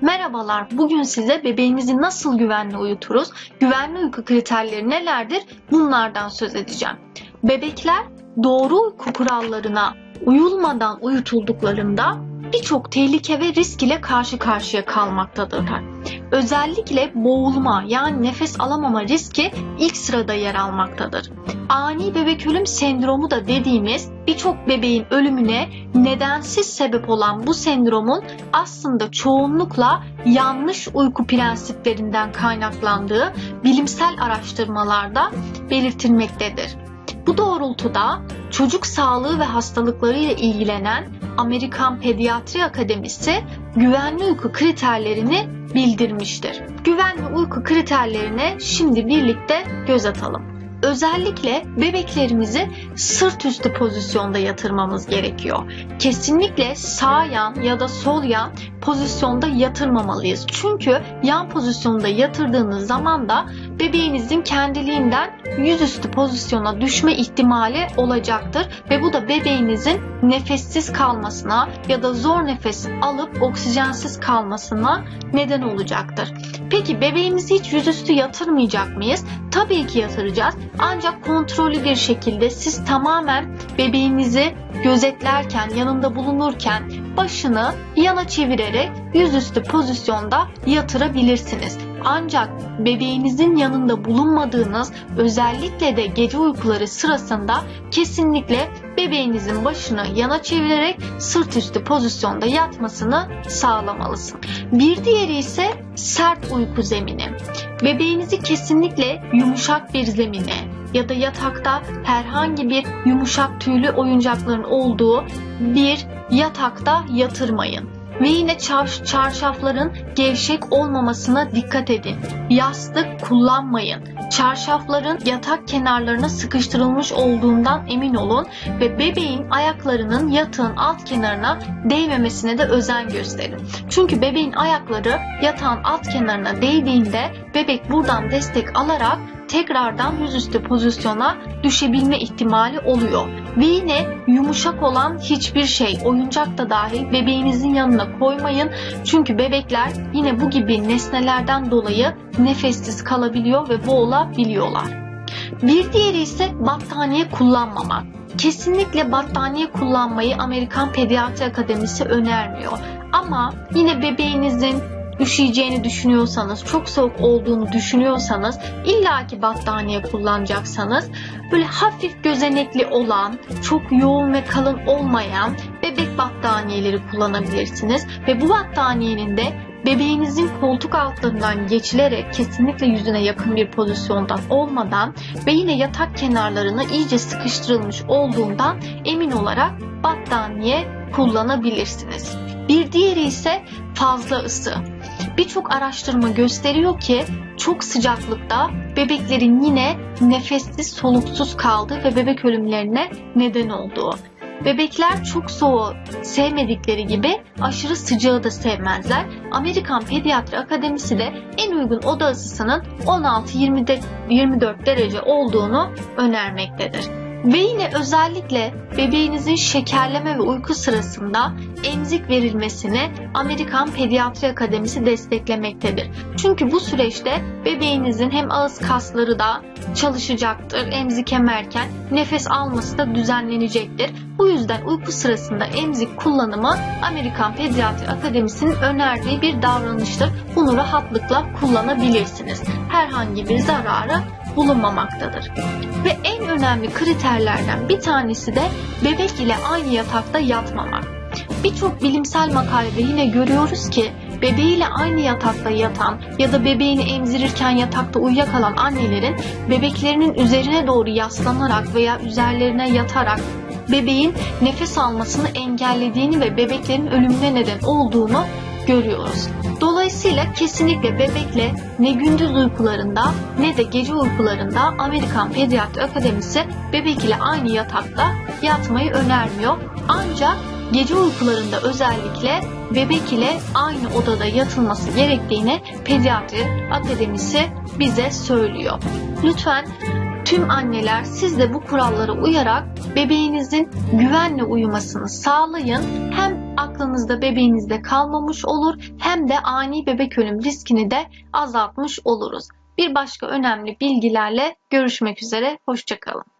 Merhabalar, bugün size bebeğimizi nasıl güvenli uyuturuz, güvenli uyku kriterleri nelerdir bunlardan söz edeceğim. Bebekler doğru uyku kurallarına uyulmadan uyutulduklarında birçok tehlike ve risk ile karşı karşıya kalmaktadırlar. Özellikle boğulma yani nefes alamama riski ilk sırada yer almaktadır. Ani bebek ölüm sendromu da dediğimiz birçok bebeğin ölümüne nedensiz sebep olan bu sendromun aslında çoğunlukla yanlış uyku prensiplerinden kaynaklandığı bilimsel araştırmalarda belirtilmektedir. Bu doğrultuda çocuk sağlığı ve hastalıkları ile ilgilenen Amerikan Pediatri Akademisi güvenli uyku kriterlerini bildirmiştir. Güvenli uyku kriterlerine şimdi birlikte göz atalım. Özellikle bebeklerimizi sırt üstü pozisyonda yatırmamız gerekiyor. Kesinlikle sağ yan ya da sol yan pozisyonda yatırmamalıyız. Çünkü yan pozisyonda yatırdığınız zaman da bebeğinizin kendiliğinden yüzüstü pozisyona düşme ihtimali olacaktır ve bu da bebeğinizin nefessiz kalmasına ya da zor nefes alıp oksijensiz kalmasına neden olacaktır. Peki bebeğimizi hiç yüzüstü yatırmayacak mıyız? Tabii ki yatıracağız. Ancak kontrollü bir şekilde siz tamamen bebeğinizi gözetlerken, yanında bulunurken başını yana çevirerek yüzüstü pozisyonda yatırabilirsiniz. Ancak bebeğinizin yanında bulunmadığınız özellikle de gece uykuları sırasında kesinlikle bebeğinizin başını yana çevirerek sırt üstü pozisyonda yatmasını sağlamalısın. Bir diğeri ise sert uyku zemini. Bebeğinizi kesinlikle yumuşak bir zemine ya da yatakta herhangi bir yumuşak tüylü oyuncakların olduğu bir yatakta yatırmayın. Ve yine çarşafların gevşek olmamasına dikkat edin. Yastık kullanmayın. Çarşafların yatak kenarlarına sıkıştırılmış olduğundan emin olun ve bebeğin ayaklarının yatağın alt kenarına değmemesine de özen gösterin. Çünkü bebeğin ayakları yatağın alt kenarına değdiğinde bebek buradan destek alarak tekrardan yüzüstü pozisyona düşebilme ihtimali oluyor. Ve yine yumuşak olan hiçbir şey, oyuncak da dahil bebeğinizin yanına koymayın. Çünkü bebekler yine bu gibi nesnelerden dolayı nefessiz kalabiliyor ve boğulabiliyorlar. Bir diğeri ise battaniye kullanmamak. Kesinlikle battaniye kullanmayı Amerikan Pediatri Akademisi önermiyor. Ama yine bebeğinizin üşüyeceğini düşünüyorsanız, çok soğuk olduğunu düşünüyorsanız, illaki battaniye kullanacaksanız böyle hafif gözenekli olan, çok yoğun ve kalın olmayan bebek battaniyeleri kullanabilirsiniz ve bu battaniyenin de bebeğinizin koltuk altlarından geçilerek kesinlikle yüzüne yakın bir pozisyondan olmadan ve yine yatak kenarlarına iyice sıkıştırılmış olduğundan emin olarak battaniye kullanabilirsiniz. Bir diğeri ise fazla ısı. Birçok araştırma gösteriyor ki çok sıcaklıkta bebeklerin yine nefessiz soluksuz kaldığı ve bebek ölümlerine neden olduğu. Bebekler çok soğuğu sevmedikleri gibi aşırı sıcağı da sevmezler. Amerikan Pediatri Akademisi de en uygun oda ısısının 16-24 derece olduğunu önermektedir. Ve yine özellikle bebeğinizin şekerleme ve uyku sırasında emzik verilmesini Amerikan Pediatri Akademisi desteklemektedir. Çünkü bu süreçte bebeğinizin hem ağız kasları da çalışacaktır emzik emerken nefes alması da düzenlenecektir. Bu yüzden uyku sırasında emzik kullanımı Amerikan Pediatri Akademisi'nin önerdiği bir davranıştır. Bunu rahatlıkla kullanabilirsiniz. Herhangi bir zararı bulunmamaktadır. Ve önemli kriterlerden bir tanesi de bebek ile aynı yatakta yatmamak. Birçok bilimsel makalede yine görüyoruz ki bebeğiyle aynı yatakta yatan ya da bebeğini emzirirken yatakta uyuyakalan annelerin bebeklerinin üzerine doğru yaslanarak veya üzerlerine yatarak bebeğin nefes almasını engellediğini ve bebeklerin ölümüne neden olduğunu görüyoruz. Dolayısıyla kesinlikle bebekle ne gündüz uykularında ne de gece uykularında Amerikan Pediatri Akademisi bebek ile aynı yatakta yatmayı önermiyor. Ancak gece uykularında özellikle bebek ile aynı odada yatılması gerektiğini Pediatri Akademisi bize söylüyor. Lütfen Tüm anneler siz de bu kurallara uyarak bebeğinizin güvenle uyumasını sağlayın. Hem aklınızda bebeğinizde kalmamış olur hem de ani bebek ölüm riskini de azaltmış oluruz. Bir başka önemli bilgilerle görüşmek üzere. Hoşçakalın.